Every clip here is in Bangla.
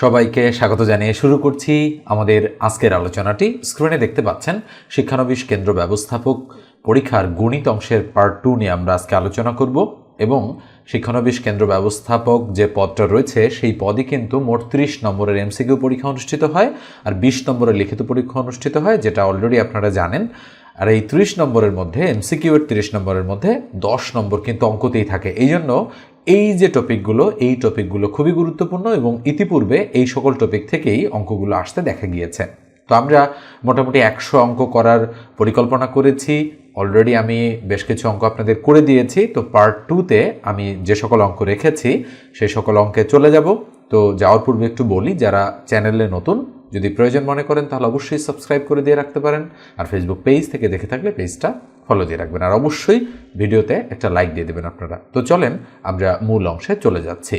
সবাইকে স্বাগত জানিয়ে শুরু করছি আমাদের আজকের আলোচনাটি। স্ক্রিনে দেখতে পাচ্ছেন, শিক্ষানবিশ কেন্দ্র ব্যবস্থাপক পরীক্ষার গণিত অংশের পার্ট টু নিয়ে আমরা আজকে আলোচনা করব এবং শিক্ষানবিশ কেন্দ্র ব্যবস্থাপক যে পদটা রয়েছে, সেই পদই কিন্তু মোট ত্রিশ নম্বরের এমসিকিউ পরীক্ষা অনুষ্ঠিত হয় আর বিশ নম্বরের লিখিত পরীক্ষা অনুষ্ঠিত হয়, যেটা অলরেডি আপনারা জানেন। আর এই ত্রিশ নম্বরের মধ্যে এমসিকিউ এর তিরিশ নম্বরের মধ্যে দশ নম্বর কিন্তু অঙ্কতেই থাকে। এই জন্য এই যে টপিকগুলো এই টপিকগুলো খুবই গুরুত্বপূর্ণ এবং ইতিপূর্বে এই সকল টপিক থেকেই অঙ্কগুলো আসতে দেখা গিয়েছে। তো আমরা মোটামুটি একশো অঙ্ক করার পরিকল্পনা করেছি। অলরেডি আমি বেশ কিছু অঙ্ক আপনাদের করে দিয়েছি। তো পার্ট টুতে আমি যে সকল অঙ্ক রেখেছি, সেই সকল অঙ্কে চলে যাব। তো যাওয়ার পূর্বে একটু বলি, যারা চ্যানেলে নতুন, যদি প্রয়োজন মনে করেন তাহলে অবশ্যই সাবস্ক্রাইব করে দিয়ে রাখতে পারেন। আর ফেসবুক পেজ থেকে দেখে থাকলে পেজটা ফলো দিয়ে রাখবেন। আর অবশ্যই ভিডিওতে একটা লাইক দিয়ে দেবেন আপনারা। তো চলেন, আমরা মূল অংশে চলে যাচ্ছি।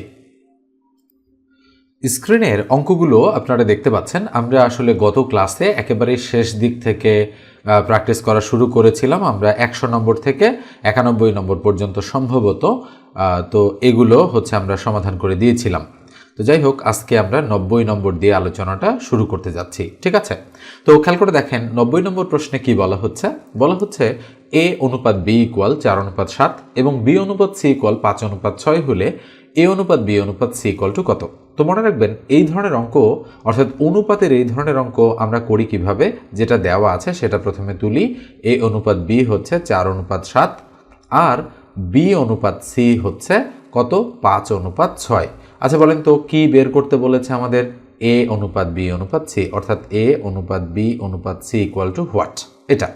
স্ক্রিনের অঙ্কগুলো আপনারা দেখতে পাচ্ছেন। আমরা আসলে গত ক্লাসে একেবারে শেষ দিক থেকে প্র্যাকটিস করা শুরু করেছিলাম। আমরা একশো নম্বর থেকে একানব্বই নম্বর পর্যন্ত সম্ভবত তো এগুলো হচ্ছে আমরা সমাধান করে দিয়েছিলাম। তো যাই হোক, আজকে আমরা নব্বই নম্বর দিয়ে আলোচনাটা শুরু করতে যাচ্ছি, ঠিক আছে? তো খেয়াল করে দেখেন, নব্বই নম্বর প্রশ্নে কি বলা হচ্ছে? বলা হচ্ছে এ অনুপাত বি ইকুয়াল চার অনুপাত সাত এবং বি অনুপাত সি ইকুয়াল পাঁচ অনুপাত ছয় হলে এ অনুপাত বি অনুপাত সি ইকুয়াল টু কত? তো মনে রাখবেন, এই ধরনের অঙ্ক, অর্থাৎ অনুপাতের এই ধরনের অঙ্ক আমরা করি কীভাবে? যেটা দেওয়া আছে সেটা প্রথমে তুলি। এ অনুপাত বি হচ্ছে চার অনুপাত সাত, আর বি অনুপাত সি হচ্ছে কত? পাঁচ অনুপাত ছয়। আচ্ছা বলেন তো, কি বের করতে বলেছে আমাদের এ অনুপাত বি অনুপাত সি অর্থাৎ এ অনুপাত বি অনুপাত সি ইকুয়াল টু হোয়াট এটা।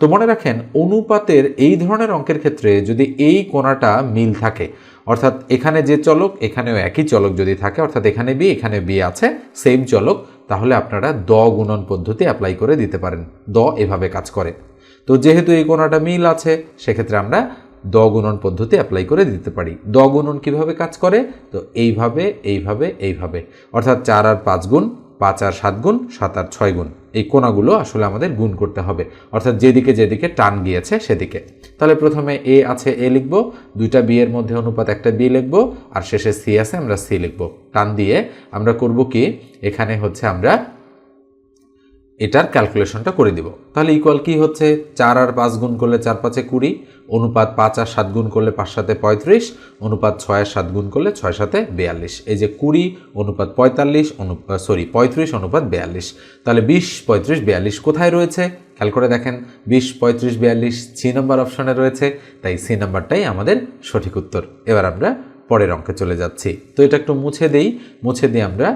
তো মনে রাখেন, অনুপাতের এই ধরনের অঙ্কের ক্ষেত্রে যদি এই কোণাটা মিল থাকে, অর্থাৎ এখানে যে চলক, এখানেও একই চলক যদি থাকে, অর্থাৎ এখানে বি এখানে বি আছে সেম চলক, তাহলে আপনারা দ গুণন পদ্ধতি অ্যাপ্লাই করে দিতে পারেন। দ এভাবে কাজ করে। তো যেহেতু এই কোণাটা মিল আছে, সেক্ষেত্রে আমরা দ পদ্ধতি অ্যাপ্লাই করে দিতে পারি। দ গুণন কীভাবে কাজ করে? তো এইভাবে এইভাবে এইভাবে। অর্থাৎ চার আর পাঁচ গুণ, পাঁচ আর সাত গুণ, সাত আর ছয় গুণ। এই কোণাগুলো আসলে আমাদের গুণ করতে হবে। অর্থাৎ যেদিকে যেদিকে টান গিয়েছে সেদিকে। তাহলে প্রথমে এ আছে, এ লিখব। দুইটা বি এর মধ্যে অনুপাত একটা বি লিখব। আর শেষে সি আছে, আমরা সি লিখব। টান দিয়ে আমরা করব কি? এখানে হচ্ছে আমরা এটার ক্যালকুলেশনটা করে দিব। তাহলে ইকুয়াল কি হচ্ছে? চার আর পাঁচ গুণ করলে চার পাঁচে কুড়ি, অনুপাত পাঁচ আর সাত গুণ করলে পাঁচ সাথে পঁয়ত্রিশ, অনুপাত ছয় আর সাত গুণ করলে ছয় সাথে বিয়াল্লিশ। এই যে কুড়ি, অনুপাত পঁয়তাল্লিশ অনুপাত সরি পঁয়ত্রিশ, অনুপাত বিয়াল্লিশ। তাহলে বিশ, পঁয়ত্রিশ, বিয়াল্লিশ কোথায় রয়েছে? খেয়াল করে দেখেন, বিশ, পঁয়ত্রিশ, বিয়াল্লিশ সি নম্বর অপশনে রয়েছে, তাই সি নাম্বারটাই আমাদের সঠিক উত্তর। এবার আমরা পরের অঙ্কে চলে যাচ্ছি। তো এটা একটু মুছে দেই, মুছে দিয়ে আমরা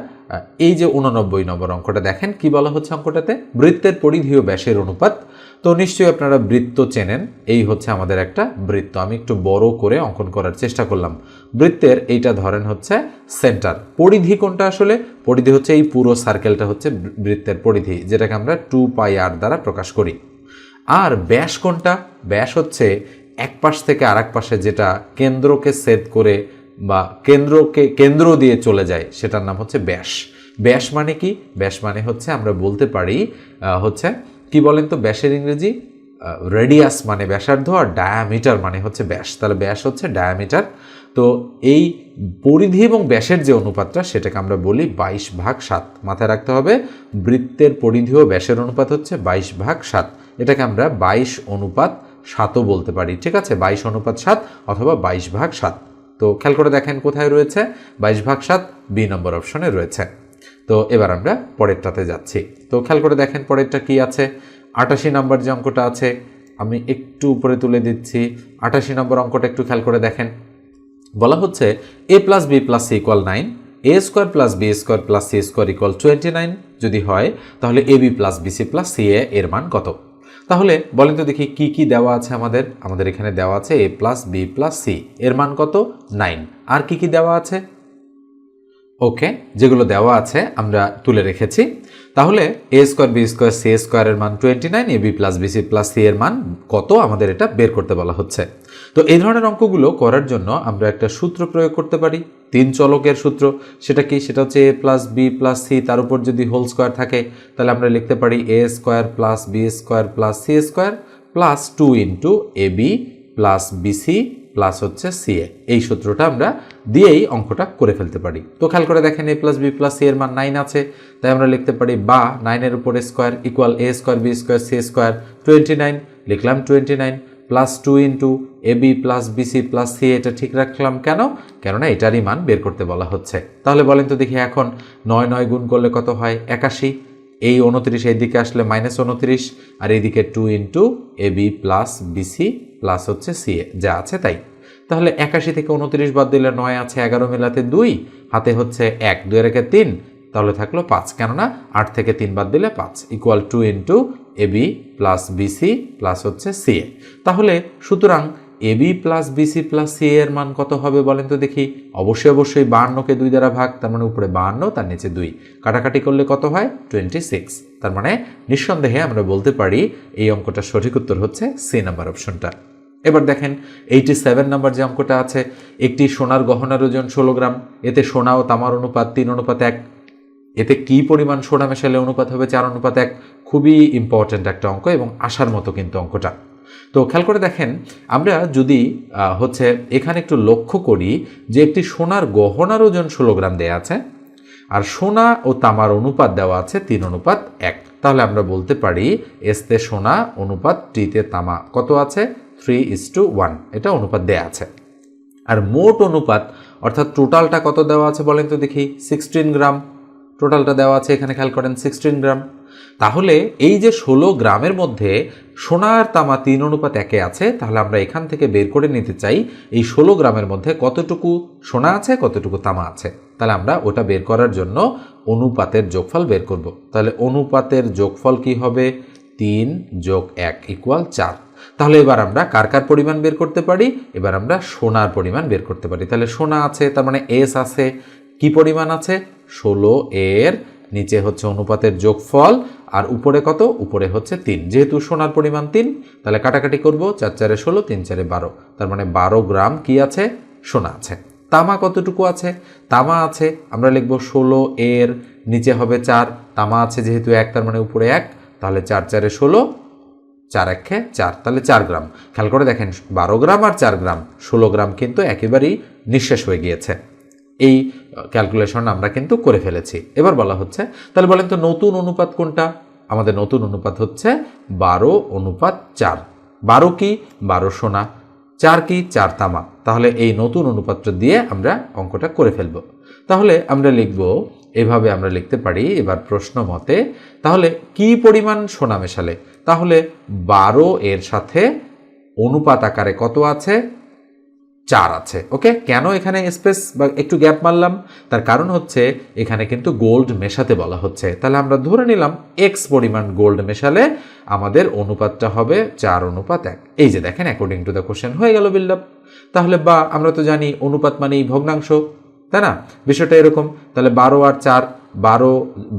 এই যে উননব্বই নম্বর অঙ্কটা দেখেন, কি বলা হচ্ছে অঙ্কটাতে? বৃত্তের পরিধি ও ব্যাসের অনুপাত। তো নিশ্চয়ই আপনারা বৃত্ত চেনেন, এই হচ্ছে আমাদের একটা বৃত্ত। আমি একটু বড় করে অঙ্কন করার চেষ্টা করলাম। বৃত্তের এইটা ধরেন হচ্ছে সেন্টার। পরিধি কোনটা আসলে? পরিধি হচ্ছে এই পুরো সার্কেলটা হচ্ছে বৃত্তের পরিধি, যেটাকে আমরা টু পাই আর দ্বারা প্রকাশ করি। আর ব্যাস কোনটা? ব্যাস হচ্ছে এক পাশ থেকে আরেক পাশে যেটা কেন্দ্রকে সেট করে বা কেন্দ্রকে, কেন্দ্র দিয়ে চলে যায়, সেটার নাম হচ্ছে ব্যাস। ব্যাস মানে কি? ব্যাস মানে হচ্ছে, আমরা বলতে পারি হচ্ছে, কি বলেন তো ব্যাসের ইংরেজি? রেডিয়াস মানে ব্যাসার্ধ আর ডায়ামিটার মানে হচ্ছে ব্যাস। তাহলে ব্যাস হচ্ছে ডায়ামিটার তো এই পরিধি এবং ব্যাসের যে অনুপাতটা, সেটাকে আমরা বলি বাইশ ভাগ সাত। মাথায় রাখতে হবে, বৃত্তের পরিধি ও ব্যাসের অনুপাত হচ্ছে বাইশ ভাগ সাত। এটাকে আমরা বাইশ অনুপাত সাতও বলতে পারি। ঠিক আছে? বাইশ অনুপাত সাত অথবা বাইশ ভাগ সাত। তো খেয়াল করে দেখেন কোথায় রয়েছে? বাইশ ভাগ সাত, বি নম্বর অপশনে রয়েছে। তো এবার আমরা পরেরটাতে যাচ্ছি। তো খেয়াল করে দেখেন পরেরটা কি আছে? আটাশি নম্বর যে অঙ্কটা আছে, আমি একটু উপরে তুলে দিচ্ছি। আটাশি নম্বর অঙ্কটা একটু খেয়াল করে দেখেন। বলা হচ্ছে A plus B plus C equal nine, A square plus B square plus C square equal twenty nine যদি হয়, তাহলে A B plus B C plus C A এর মান কত? তাহলে বলেন তো দেখি কি কি দেওয়া আছে আমাদের আমাদের এখানে দেওয়া আছে A plus B plus C এর মান কত? নাইন। আর কি কি দেওয়া আছে? ওকে, যেগুলো দেওয়া আছে আমরা তুলে রেখেছি। তাহলে A square B square C স্কোয়ারের মান twenty nine A B plus B C plus C এর মান কত? আমাদের এটা বের করতে বলা হচ্ছে। তো এই ধরনের অঙ্কগুলো করার জন্য আমরা একটা সূত্র প্রয়োগ করতে পারি। তিন চলকের সূত্র, সেটা কি? সেটা হচ্ছে A plus B plus C তার উপর যদি হোল স্কোয়ার থাকে, তাহলে আমরা লিখতে পারি A square plus B square plus C square plus two into A B plus BC plus হচ্ছে সি এ এই সূত্রটা আমরা দিয়েই অঙ্কটা করে ফেলতে পারি। তো খেয়াল করে দেখেন A plus B plus C এর মান নাইন আছে, তাই আমরা লিখতে পারি বা নাইনের উপরে square equal A square B square C square twenty nine লিখলাম twenty nine plus two into A B plus BC plus C এটা ঠিক রাখলাম কেন? কেননা এটারই মান বের করতে বলা হচ্ছে। তাহলে বলেন তো দেখি এখন নয় নয় গুণ করলে কত হয়? একাশি। এই উনত্রিশ এইদিকে আসলে মাইনাস উনত্রিশ, আর এইদিকে two into A B plus BC plus হচ্ছে সি যা আছে তাই। তাহলে একাশি থেকে উনত্রিশ বাদ দিলে নয় আছে, এগারো মেলাতে দুই, হাতে হচ্ছে এক, দুই রেখে তিন তাহলে থাকল পাঁচ। কেননা আট থেকে তিন বাদ দিলে পাঁচ। Equal two into A B plus BC plus হচ্ছে সি এ তাহলে সুতরাং A B plus BC plus C এর মান কত হবে বলেন তো দেখি। অবশ্যই অবশ্যই বাহান্নকে দুই দ্বারা ভাগ, তার মানে উপরে বাহান্ন, তার নিচে দুই। কাটাকাটি করলে কত হয়? টোয়েন্টি সিক্স তার মানে নিঃসন্দেহে আমরা বলতে পারি এই অঙ্কটার সঠিক উত্তর হচ্ছে সি নাম্বার অপশনটা এবার দেখেন এইটি সেভেন নাম্বার যে অঙ্কটা আছে, একটি সোনার গহনার ওজন ষোলো গ্রাম। এতে সোনা ও তামার অনুপাত তিন, অনুপাত এক। এতে কি পরিমাণ সোনা মেশালে অনুপাত হবে চার অনুপাত এক খুবই ইম্পর্ট্যান্ট একটা অঙ্ক এবং আসার মতো কিন্তু অঙ্কটা। তো খেয়াল করে দেখেন, আমরা যদি হচ্ছে এখানে একটু লক্ষ্য করি যে একটি সোনার গহনার ওজন ষোলো গ্রাম দেওয়া আছে আর সোনা ও তামার অনুপাত দেওয়া আছে তিন অনুপাত এক। তাহলে আমরা বলতে পারি এসতে সোনা অনুপাত টিতে তামা কত আছে? থ্রি ইস টু ওয়ান এটা অনুপাত দেয়া আছে। আর মোট অনুপাত, অর্থাৎ টোটালটা কত দেওয়া আছে বলেন তো দেখি সিক্সটিন গ্রাম। টোটালটা দেওয়া আছে, এখানে খেয়াল করেন সিক্সটিন গ্রাম। তাহলে এই যে ষোলো গ্রামের মধ্যে সোনার তামা তিন অনুপাত একে আছে, তাহলে আমরা এখান থেকে বের করে নিতে চাই, এই ষোলো গ্রামের মধ্যে কতটুকু সোনা আছে, কতটুকু তামা আছে। তাহলে আমরা ওটা বের করার জন্য অনুপাতের যোগফল বের করব। তাহলে অনুপাতের যোগফল কি হবে? তিন যোগ এক ইকুয়াল চার। তাহলে এবার আমরা কার কার পরিমাণ বের করতে পারি? এবার আমরা সোনার পরিমাণ বের করতে পারি। তাহলে সোনা আছে, তার মানে এস আছে কি পরিমাণ আছে? ষোলো এর নিচে হচ্ছে অনুপাতের যোগফল আর উপরে কত? উপরে হচ্ছে তিন। যেহেতু সোনার পরিমাণ তিন, তাহলে কাটাকাটি করব চার চারে ষোলো, তিন চারে বারো। তার মানে বারো গ্রাম কি আছে? সোনা আছে। তামা কতটুকু আছে? তামা আছে, আমরা লিখব ষোলো এর নিচে হবে চার। তামা আছে যেহেতু এক, তার মানে উপরে এক। তাহলে চার চারে ষোলো, চার একে চার। তাহলে চার গ্রাম। খেয়াল করে দেখেন, বারো গ্রাম আর চার গ্রাম। ষোলো গ্রাম কিন্তু একেবারেই নিঃশেষ হয়ে গিয়েছে। এই ক্যালকুলেশন আমরা কিন্তু করে ফেলেছি। এবার বলা হচ্ছে, তাহলে বলেন তো নতুন অনুপাত কোনটা? আমাদের নতুন অনুপাত হচ্ছে বারো অনুপাত চার। বারো কি? বারো সোনা। চার কি? চার তামা। তাহলে এই নতুন অনুপাতটা দিয়ে আমরা অঙ্কটা করে ফেলব। তাহলে আমরা লিখব, এভাবে আমরা লিখতে পারি এবার প্রশ্ন মতে, তাহলে কি পরিমাণ সোনা মেশালে? তাহলে বারো এর সাথে অনুপাত আকারে কত আছে? চার আছে, ওকে? কেন এখানে স্পেস বা একটু গ্যাপ মারলাম? তার কারণ হচ্ছে এখানে কিন্তু গোল্ড মেশাতে বলা হচ্ছে। তাহলে আমরা ধরে নিলাম এক্স পরিমাণ গোল্ড মেশালে আমাদের অনুপাতটা হবে চার অনুপাত এক। এই যে দেখেন অ্যাকর্ডিং টু দ্য কোশ্চেন হয়ে গেল বিল্ড তাহলে বা, আমরা তো জানি অনুপাত মানেই ভগ্নাংশ, তাই না? বিষয়টা এরকম। তাহলে বারো আর চার, বারো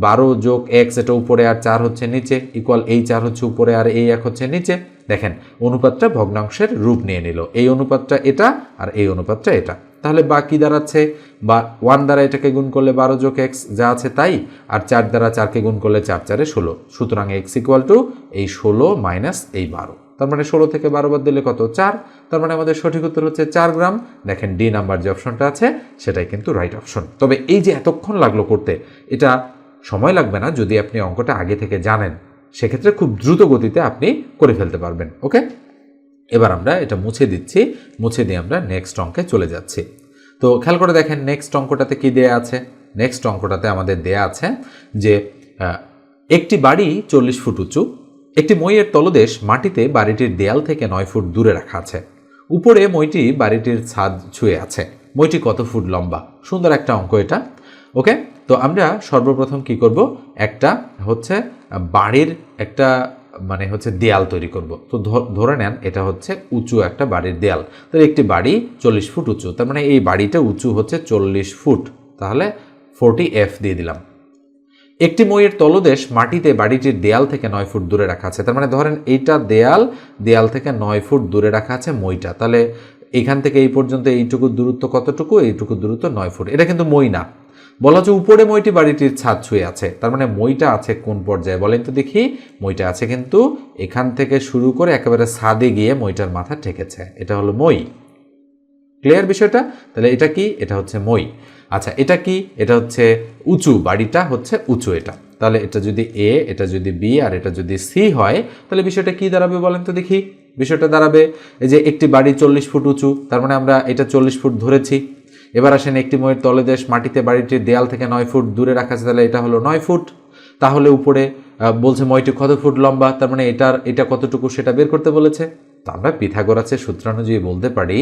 বারো যোগ এক্স এটা উপরে আর চার হচ্ছে নিচে ইকুয়াল এই চার হচ্ছে উপরে আর এই এক হচ্ছে নিচে। দেখেন, অনুপাতটা ভগ্নাংশের রূপ নিয়ে নিল। এই অনুপাতটা এটা আর এই অনুপাতটা এটা। তাহলে বাকি দাঁড়াচ্ছে, বা ওয়ান দ্বারা এটাকে গুণ করলে বারো যোগ এক্স যা আছে তাই, আর চার দ্বারা চারকে গুণ করলে চার, চারে ষোলো। সুতরাং এক্স ইকুয়াল টু এই ষোলো মাইনাস এই বারো। তার মানে ষোলো থেকে বারো বাদ দিলে কত? চার। তার মানে আমাদের সঠিক উত্তর হচ্ছে চার গ্রাম। দেখেন, ডি নাম্বার যে অপশনটা আছে, সেটাই কিন্তু রাইট অপশন তবে এই যে এতক্ষণ লাগল করতে, এটা সময় লাগবে না যদি আপনি অঙ্কটা আগে থেকে জানেন। সেক্ষেত্রে খুব দ্রুত গতিতে আপনি করে ফেলতে পারবেন, ওকে? এবার আমরা এটা মুছে দিচ্ছি, মুছে দিয়ে আমরা নেক্সট অঙ্কে চলে যাচ্ছি। তো খেয়াল করে দেখেন নেক্সট অঙ্কটাতে কি দেয়া আছে? নেক্সট অঙ্কটাতে আমাদের দেয়া আছে যে একটি বাড়ি চল্লিশ ফুট উঁচু, একটি মইয়ের তলদেশ মাটিতে বাড়িটির দেয়াল থেকে নয় ফুট দূরে রাখা আছে। উপরে মইটি বাড়িটির ছাদ ছুঁয়ে আছে। মইটি কত ফুট লম্বা? সুন্দর একটা অঙ্ক এটা, ওকে? তো আমরা সর্বপ্রথম কি করব? একটা হচ্ছে বাড়ির একটা মানে হচ্ছে দেয়াল তৈরি করব। তো ধরে নেন এটা হচ্ছে উঁচু একটা বাড়ির দেয়াল। তো একটি বাড়ি চল্লিশ ফুট উঁচু, তার মানে এই বাড়িটা উঁচু হচ্ছে চল্লিশ ফুট। তাহলে ফোরটি এফ দিয়ে দিলাম। একটি মইয়ের তলদেশ মাটিতে বাড়িটির দেয়াল থেকে নয় ফুট দূরে রাখা আছে। তার মানে ধরেন এইটা দেয়াল দেয়াল থেকে নয় ফুট দূরে রাখা আছে মইটা। তাহলে এখান থেকে এই পর্যন্ত এইটুকু দূরত্ব কতটুকু? এইটুকু দূরত্ব নয় ফুট। এটা কিন্তু মই না। বলা হচ্ছে উপরে মইটি বাড়িটির ছাদ ছুঁয়ে আছে। তার মানে মইটা আছে কোন পর্যায়ে? বলেন তো দেখি, মইটা আছে কিন্তু এখান থেকে শুরু করে একেবারে ছাদে গিয়ে মইটার মাথা ঠেকেছে। এটা হলো মই। ক্লিয়ার বিষয়টা? তাহলে এটা কি? এটা হচ্ছে মই। আচ্ছা এটা কি? এটা হচ্ছে উঁচু, বাড়িটা হচ্ছে উঁচু এটা। তাহলে এটা যদি এ, এটা যদি বি আর এটা যদি সি হয়, তাহলে বিষয়টা কি দাঁড়াবে বলেন তো দেখি? বিষয়টা দাঁড়াবে, এই যে একটি বাড়ি চল্লিশ ফুট উঁচু, তার মানে আমরা এটা চল্লিশ ফুট ধরেছি। এবার আসেন একটি ময়ের তলদেশ, মাটিতে বাড়িটির দেয়াল থেকে নয় ফুট দূরে রাখা আছে, তাহলে এটা হলো নয় ফুট। তাহলে উপরে বলছে মইটি কত ফুট লম্বা, তার মানে এটার, এটা কতটুকু সেটা বের করতে বলেছে। তো আমরা পিথাগোরাসের সূত্রানুযায়ী বলতে পারি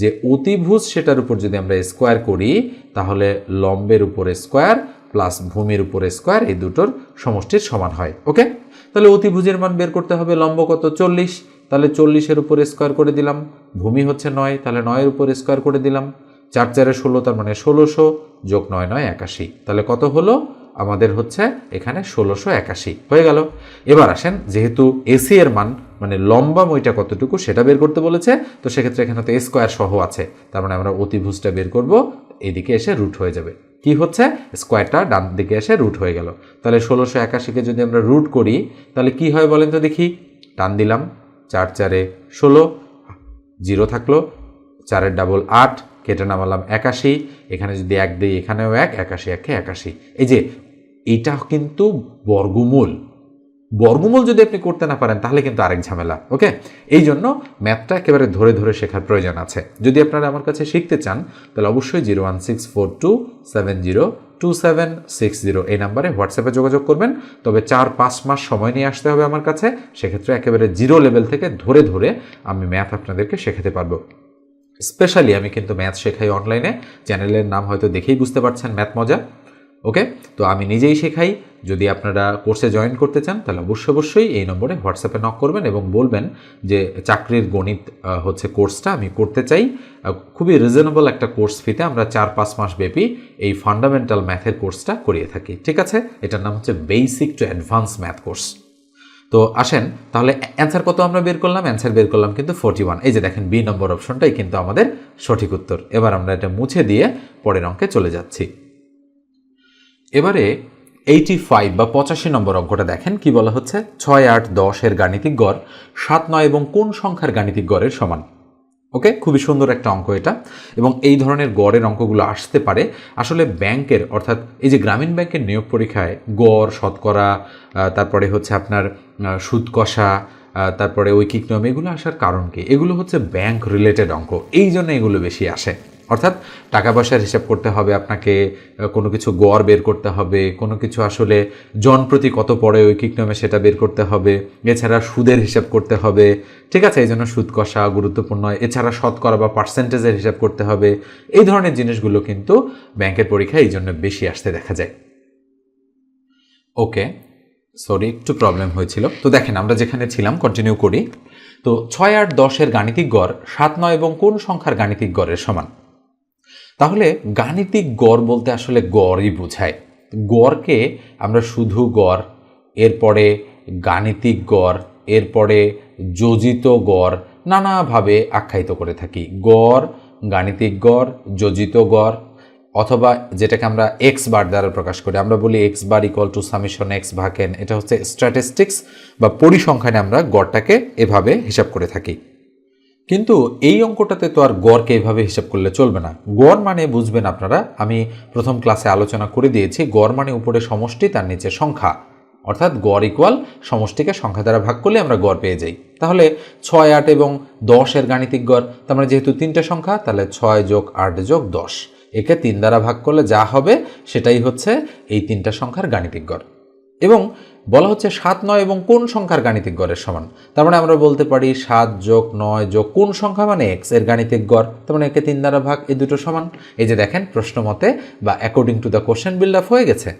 যে অতিভুজ সেটার উপর যদি আমরা স্কোয়ার করি, তাহলে লম্বের উপরে স্কোয়ার প্লাস ভূমির উপরে স্কোয়ার এই দুটোর সমষ্টির সমান হয়, ওকে? তাহলে অতিভুজের মান বের করতে হবে লম্ব কত? চল্লিশ। তাহলে চল্লিশের উপরে স্কোয়ার করে দিলাম, ভূমি হচ্ছে নয়, তাহলে নয়ের উপরে স্কোয়ার করে দিলাম। চার চারে ষোলো, তার মানে ষোলোশো যোগ নয় নয় একাশি। তাহলে কত হলো? আমাদের হচ্ছে এখানে ষোলোশো একাশি। হয়ে গেল। এবার আসেন, যেহেতু এসি এর মান মানে লম্বা মইটা কতটুকু সেটা বের করতে বলেছে, তো সেক্ষেত্রে এখানে তো স্কোয়ার সহ আছে। তার মানে আমরা অতিভুজটা বের করব, এদিকে এসে রুট হয়ে যাবে। কি হচ্ছে? স্কোয়ারটা ডান দিকে এসে রুট হয়ে গেল। তাহলে ষোলোশো একাশিকে যদি আমরা রুট করি, তাহলে কি হয় বলেন তো দেখি? টান দিলাম, চার চারে ষোলো, জিরো থাকল, চারের ডাবল আট কেটে নামালাম একাশি, এখানে যদি এক দিই এখানেও এক, একাশি একে একাশি। এই যে, এটা কিন্তু বর্গমূল। বর্গমূল যদি আপনি করতে না পারেন, তাহলে কিন্তু আরেক ঝামেলা, ওকে? এই জন্য ম্যাথটা একেবারে ধরে ধরে শেখার প্রয়োজন আছে। যদি আপনারা আমার কাছে শিখতে চান, তাহলে অবশ্যই zero one six four two seven zero two seven six zero এই নাম্বারে হোয়াটসঅ্যাপে যোগাযোগ করবেন। তবে চার, পাঁচ মাস সময় নিয়ে আসতে হবে আমার কাছে। সেক্ষেত্রে একেবারে জিরো লেভেল থেকে ধরে ধরে আমি ম্যাথ আপনাদেরকে শেখাতে পারব। স্পেশালি আমি কিন্তু ম্যাথ শেখাই অনলাইনে চ্যানেলের নাম হয়তো দেখেই বুঝতে পারছেন ম্যাথ মজা। ওকে তো আমি নিজেই শেখাই। যদি আপনারা কোর্সে জয়েন করতে চান, তাহলে অবশ্যই অবশ্যই এই নম্বরে হোয়াটসঅ্যাপে নক করবেন এবং বলবেন যে, চাকরির গণিত হচ্ছে কোর্সটা আমি করতে চাই। খুবই রিজনেবল একটা কোর্স ফিতে আমরা চার পাঁচ মাস ব্যাপী এই ফান্ডামেন্টাল ম্যাথের কোর্সটা করিয়ে থাকি। ঠিক আছে? এটার নাম হচ্ছে basic to advance math course তো আসেন, তাহলে অ্যান্সার কত আমরা বের করলাম? অ্যান্সার বের করলাম কিন্তু ফোরটি ওয়ান এই যে দেখেন বি নম্বর অপশনটাই কিন্তু আমাদের সঠিক উত্তর। এবার আমরা এটা মুছে দিয়ে পরের অঙ্কে চলে যাচ্ছি। এবারে এইটি ফাইভ বা পঁচাশি নম্বর অঙ্কটা দেখেন, কি বলা হচ্ছে? ছয় আট দশের গাণিতিক গড়, সাত নয় এবং কোন সংখ্যার গাণিতিক গড়ের সমান? ওকে খুবই সুন্দর একটা অঙ্ক এটা। এবং এই ধরনের গড়ের অঙ্কগুলো আসতে পারে। আসলে ব্যাংকের, অর্থাৎ এই যে গ্রামীণ ব্যাংকের নিয়োগ পরীক্ষায় গড়, শতকরা তারপরে হচ্ছে আপনার সুদকষা সুদ কষা তারপরে ঐকিক নিয়ম, এগুলো আসার কারণ কি? এগুলো হচ্ছে ব্যাংক রিলেটেড অঙ্ক। এই জন্য এগুলো বেশি আসে। অর্থাৎ টাকা পয়সার হিসাব করতে হবে, আপনাকে কোনো কিছু গড় বের করতে হবে, কোনো কিছু আসলে জনপ্রতি কত পড়ে ঐকিক নিয়মে সেটা বের করতে হবে, এছাড়া সুদের হিসাব করতে হবে, ঠিক আছে? এই জন্য সুদ কষা গুরুত্বপূর্ণ। এছাড়া শতকরা বা পার্সেন্টেজের হিসাব করতে হবে। এই ধরনের জিনিসগুলো কিন্তু ব্যাংকের পরীক্ষায় এই জন্য বেশি আসতে দেখা যায়। ওকে, সরি, একটু প্রবলেম হয়েছিল। তো দেখেন, আমরা যেখানে ছিলাম কন্টিনিউ করি। তো ছয় আট দশের গাণিতিক গড়, সাত নয় এবং কোন সংখ্যার গাণিতিক গড়ের সমান? তাহলে গাণিতিক গড় বলতে আসলে গড়ই বোঝায়। গড়কে আমরা শুধু গড়, এরপরে গাণিতিক গড়, এরপরে যোজিত গড় নানাভাবে আখ্যায়িত করে থাকি। গড়, গাণিতিক গড়, যোজিত গড়, অথবা যেটাকে আমরা এক্স বার দ্বারা প্রকাশ করি। আমরা বলি X bar equal to summation X ভাকেন এটা হচ্ছে স্ট্যাটিস্টিক্স বা পরিসংখ্যানে আমরা গড়টাকে এভাবে হিসাব করে থাকি। কিন্তু এই অঙ্কটাতে তো আর গড়কে এভাবে হিসাব করলে চলবে না। গড় মানে বুঝবেন আপনারা, আমি প্রথম ক্লাসে আলোচনা করে দিয়েছি, গড় মানে উপরে সমষ্টি, তার নিচে সংখ্যা। অর্থাৎ গড় ইকুয়াল সমষ্টিকে সংখ্যা দ্বারা ভাগ করলে আমরা গড় পেয়ে যাই। তাহলে ছয়, আট এবং দশের গাণিতিক গড়, তার মানে যেহেতু তিনটে সংখ্যা, তাহলে ছয় যোগ আট যোগ দশ। একে তিন দ্বারা ভাগ করলে যা হবে, সেটাই হচ্ছে এই তিনটা সংখ্যার গাণিতিক গড়। এবং বলা হচ্ছে সাত, নয় এবং কোন সংখ্যার গাণিতিক গড়ের সমান? তার মানে আমরা বলতে পারি সাত যোগ নয় যোগ কোন সংখ্যা মানে এক্সের গাণিতিক গড়। তার মানে একে তিন দ্বারা ভাগ এই দুটো সমান। এই যে দেখেন, প্রশ্ন মতে বা according to the question build up হয়ে গেছে।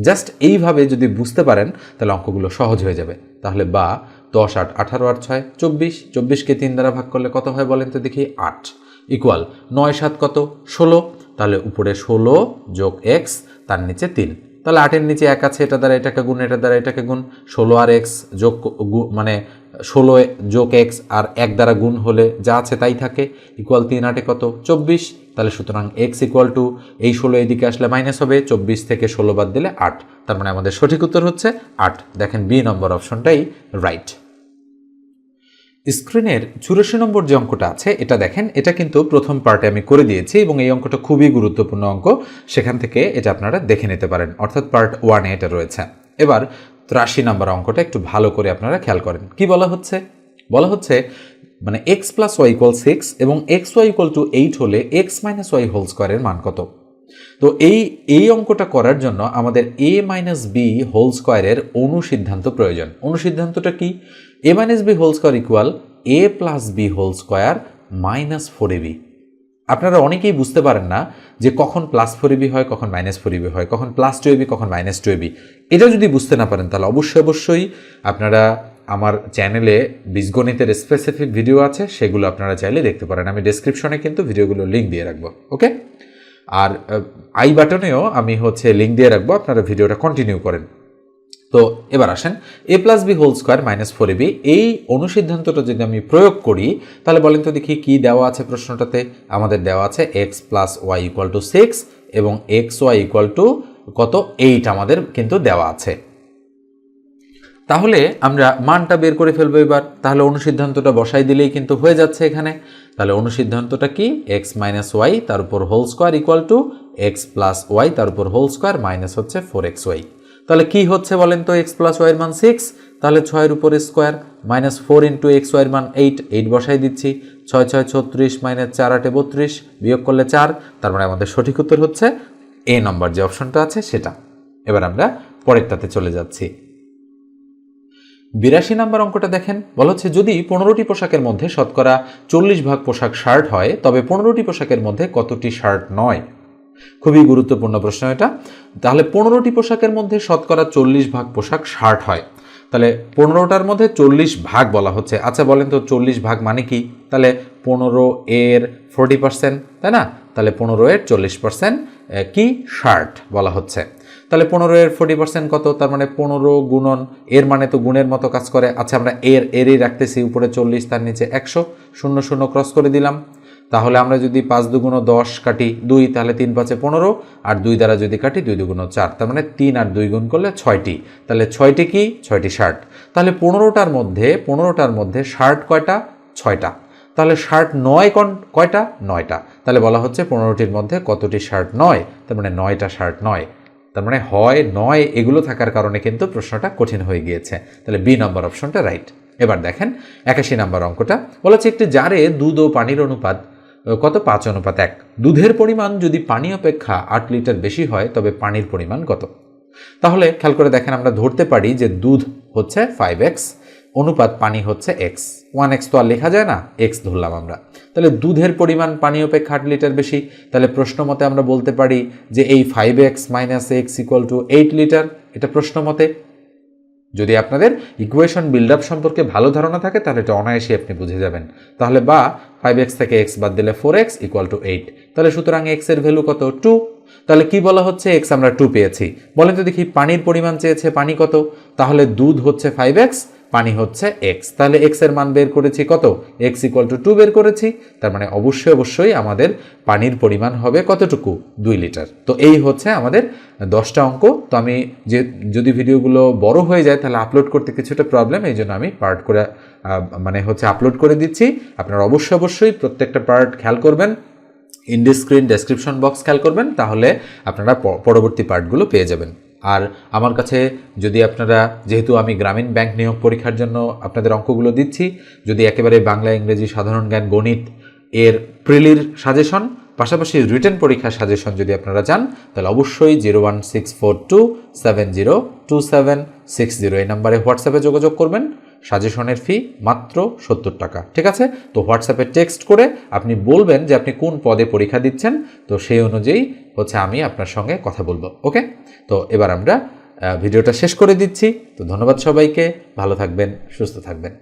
জাস্ট এইভাবে যদি বুঝতে পারেন, তাহলে অঙ্কগুলো সহজ হয়ে যাবে। তাহলে বা দশ, আট, আঠারো, আট, ছয়, চব্বিশ, চব্বিশকে তিন দ্বারা ভাগ করলে কত হয় বলেন তো দেখি? আট। ইকুয়াল নয়, সাত কত? ষোলো। তাহলে উপরে ষোলো যোগ এক্স তার নিচে তিন। তাহলে আটের নিচে এক আছে, এটা দ্বারা এটাকে গুণ, এটা দ্বারা এটাকে গুণ। ষোলো আর এক্স যোগ মানে ষোলো যোগ এক্স আর এক দ্বারা গুণ হলে যা আছে তাই থাকে। ইকুয়াল তিন আটে কত? চব্বিশ। তাহলে সুতরাং এক্স ইকুয়াল টু এই ষোলো এদিকে আসলে মাইনাস হবে, চব্বিশ থেকে ষোলো বাদ দিলে আট। তার মানে আমাদের সঠিক উত্তর হচ্ছে আট। দেখেন বি নম্বর অপশনটাই রাইট স্ক্রিনের চুরাশি নম্বর যে অঙ্কটা আছে, এটা দেখেন, এটা কিন্তু প্রথম পার্টে আমি করে দিয়েছি এবং এই অঙ্কটা খুবই গুরুত্বপূর্ণ অঙ্ক। সেখান থেকে এটা আপনারা দেখে নিতে পারেন। অর্থাৎ পার্ট ওয়ানে এটা রয়েছে। এবার ত্রাশি নাম্বার অঙ্কটা একটু ভালো করে আপনারা খেয়াল করেন। কি বলা হচ্ছে? বলা হচ্ছে মানে X plus Y equal six এবং X Y equal to eight হলে এক্স মাইনাস ওয়াই হোল স্কোয়ারের মান কত? তো এই এই অঙ্কটা করার জন্য আমাদের এ মাইনাস বি হোল স্কোয়ারের অনুসিদ্ধান্ত প্রয়োজন। অনুসিদ্ধান্তটা কি? A minus B whole square equal A plus B whole square minus four A B আপনারা অনেকেই বুঝতে পারেন না যে কখন প্লাস ফোর এবি হয়, কখন মাইনাস ফোর এবি হয়, কখন প্লাস টু এবি কখন মাইনাস টু এবি এটা যদি বুঝতে না পারেন, তাহলে অবশ্যই অবশ্যই আপনারা আমার চ্যানেলে বীজগণিতের স্পেসিফিক ভিডিও আছে, সেগুলো আপনারা চাইলে দেখতে পারেন। আমি ডেসক্রিপশনে কিন্তু ভিডিওগুলো লিঙ্ক দিয়ে রাখব ওকে আর আই বাটনেও আমি হচ্ছে লিঙ্ক দিয়ে রাখব, আপনারা ভিডিওটা কন্টিনিউ করেন। তো এবার আসেন A plus B whole square minus four B এই অনুসিদ্ধান্তটা যদি আমি প্রয়োগ করি, তাহলে বলেন তো দেখি কি দেওয়া আছে প্রশ্নটাতে? আমাদের দেওয়া আছে X plus Y equal to six এবং এক্স ওয়াই ইকুয়াল টু কত? এইট আমাদের কিন্তু দেওয়া আছে। তাহলে আমরা মানটা বের করে ফেলব এবার। তাহলে অনুসিদ্ধান্তটা বসাই দিলেই কিন্তু হয়ে যাচ্ছে এখানে। তাহলে অনুসিদ্ধান্তটা কি? এক্স মাইনাস ওয়াই তার উপর whole square equal to X plus Y তার উপর হোল স্কোয়ার মাইনাস হচ্ছে ফোর এক্স ওয়াই তাহলে কি হচ্ছে বলেন তো এক্স প্লাস ওয়াইয়ের মান সিক্স তাহলে ছয়ের উপরে square minus four into X ওয়াইয়ের মান এইট এইট বসাই দিচ্ছি। ছয় ছয়, ছত্রিশ মাইনাস চার, আটে বত্রিশ, বিয়োগ করলে চার, তার মানে আমাদের সঠিক উত্তর হচ্ছে এ নম্বর যে অপশনটা আছে সেটা। এবার আমরা পরেরটাতে চলে যাচ্ছি। বিরাশি নাম্বার অঙ্কটা দেখেন, বলা হচ্ছে যদি পনেরোটি পোশাকের মধ্যে শতকরা চল্লিশ ভাগ পোশাক শার্ট হয়, তবে পনেরোটি পোশাকের মধ্যে কতটি শার্ট নয়? খুবই গুরুত্বপূর্ণ প্রশ্ন এটা। তাহলে পনেরোটি পোশাকের মধ্যে শতকরা চল্লিশ ভাগ পোশাক শার্ট হয়। তাহলে পনেরোটার মধ্যে চল্লিশ ভাগ বলা হচ্ছে। আচ্ছা বলেন তো চল্লিশ ভাগ মানে কি? তাহলে পনেরো এর ফোরটি পার্সেন্ট তাই না? তাহলে পনেরো এর চল্লিশ পার্সেন্ট কি? শার্ট বলা হচ্ছে। তাহলে পনেরো এর ফোর্টি পার্সেন্ট কত? তার মানে পনেরো গুণন, এর মানে তো গুণের মতো কাজ করে। আচ্ছা আমরা এর, এরই রাখতেছি, উপরে চল্লিশ, তার নিচে একশো, শূন্য শূন্য ক্রস করে দিলাম। তাহলে আমরা যদি পাঁচ দুগুণ দশ কাটি দুই, তাহলে তিন পাঁচে পনেরো, আর দুই দ্বারা যদি কাটি দুই দুগুণ চার, তার মানে তিন আর দুই গুণ করলে ছয়টি। তাহলে ছয়টি কি? ছয়টি ষাট। তাহলে পনেরোটার মধ্যে পনেরোটার মধ্যে ষাট কয়টা? ছয়টা। তাহলে ষাট নয় কন, কয়টা? নয়টা। তাহলে বলা হচ্ছে পনেরোটির মধ্যে কতটি শার্ট নয়? তার মানে নয়টা ষাট নয়। তার মানে হয় নয় এগুলো থাকার কারণে কিন্তু প্রশ্নটা কঠিন হয়ে গিয়েছে। তাহলে বি নম্বর অপশনটা রাইট। এবার দেখেন, একাশি নম্বর অঙ্কটা বলা হচ্ছে একটি জারে দুধ ও পানির অনুপাত কত? পাঁচ অনুপাত এক। দুধের পরিমাণ যদি পানি অপেক্ষা আট লিটার বেশি হয়, তবে পানির পরিমাণ কত? তাহলে খেয়াল করে দেখেন আমরা ধরতে পারি যে দুধ হচ্ছে ফাইভ এক্স অনুপাত পানি হচ্ছে এক্স ওয়ান এক্স তো আর লেখা যায় না এক্স ধরলাম আমরা। তাহলে দুধের পরিমাণ পানি অপেক্ষা আট লিটার বেশি। তাহলে প্রশ্ন মতে আমরা বলতে পারি যে এই five X minus X equal to eight litre, এটা প্রশ্ন মতে যদি আপনাদের ইকুয়েশন বিল্ড আপ সম্পর্কে ভালো ধারণা থাকে, তাহলে এটা অনায়াসে আপনি বুঝে যাবেন। তাহলে বা ফাইভ এক্স থেকে এক্স বাদ দিলে four X equal to eight তাহলে সুতরাং এক্সের ভ্যালু কত? টু তাহলে কি বলা হচ্ছে? এক্স আমরা টু পেয়েছি। বলেন তো দেখি, পানির পরিমাণ চেয়েছে পানি কত? তাহলে দুধ হচ্ছে ফাইভ এক্স পানি হচ্ছে এক্স তাহলে এক্সের মান বের করেছি কত? এক্স ইকুয়াল টু টু বের করেছি। তার মানে অবশ্যই অবশ্যই আমাদের পানির পরিমাণ হবে কতটুকু? দুই লিটার। তো এই হচ্ছে আমাদের দশটা অঙ্ক। তো আমি যে, যদি ভিডিওগুলো বড় হয়ে যায়, তাহলে আপলোড করতে কিছুটা প্রবলেম এই জন্য আমি পার্ট করে মানে হচ্ছে আপলোড করে দিচ্ছি। আপনারা অবশ্যই অবশ্যই প্রত্যেকটা পার্ট খেয়াল করবেন। ইন্ডি স্ক্রিন ডেসক্রিপশন বক্স খেয়াল করবেন। তাহলে আপনারা পরবর্তী পার্টগুলো পেয়ে যাবেন। আর আমার কাছে যদি আপনারা, যেহেতু আমি গ্রামীণ ব্যাংক নিয়োগ পরীক্ষার জন্য আপনাদের অঙ্কগুলো দিচ্ছি, যদি একেবারে বাংলা, ইংরেজি, সাধারণ জ্ঞান, গণিত এর প্রিলির সাজেশন, পাশাপাশি রিটার্ন পরীক্ষার সাজেশন যদি আপনারা চান, তাহলে অবশ্যই zero one six four two seven zero two seven six zero এই নাম্বারে হোয়াটসঅ্যাপে যোগাযোগ করবেন। সাজেশনের ফি মাত্র সত্তর টাকা। ঠিক আছে? তো হোয়াটসঅ্যাপে টেক্সট করে আপনি বলবেন যে আপনি কোন পদে পরীক্ষা দিচ্ছেন, তো সেই অনুযায়ী হচ্ছে আমি আপনার সঙ্গে কথা বলব, ওকে? তো এবার আমরা ভিডিওটা শেষ করে দিচ্ছি। তো ধন্যবাদ সবাইকে। ভালো থাকবেন, সুস্থ থাকবেন।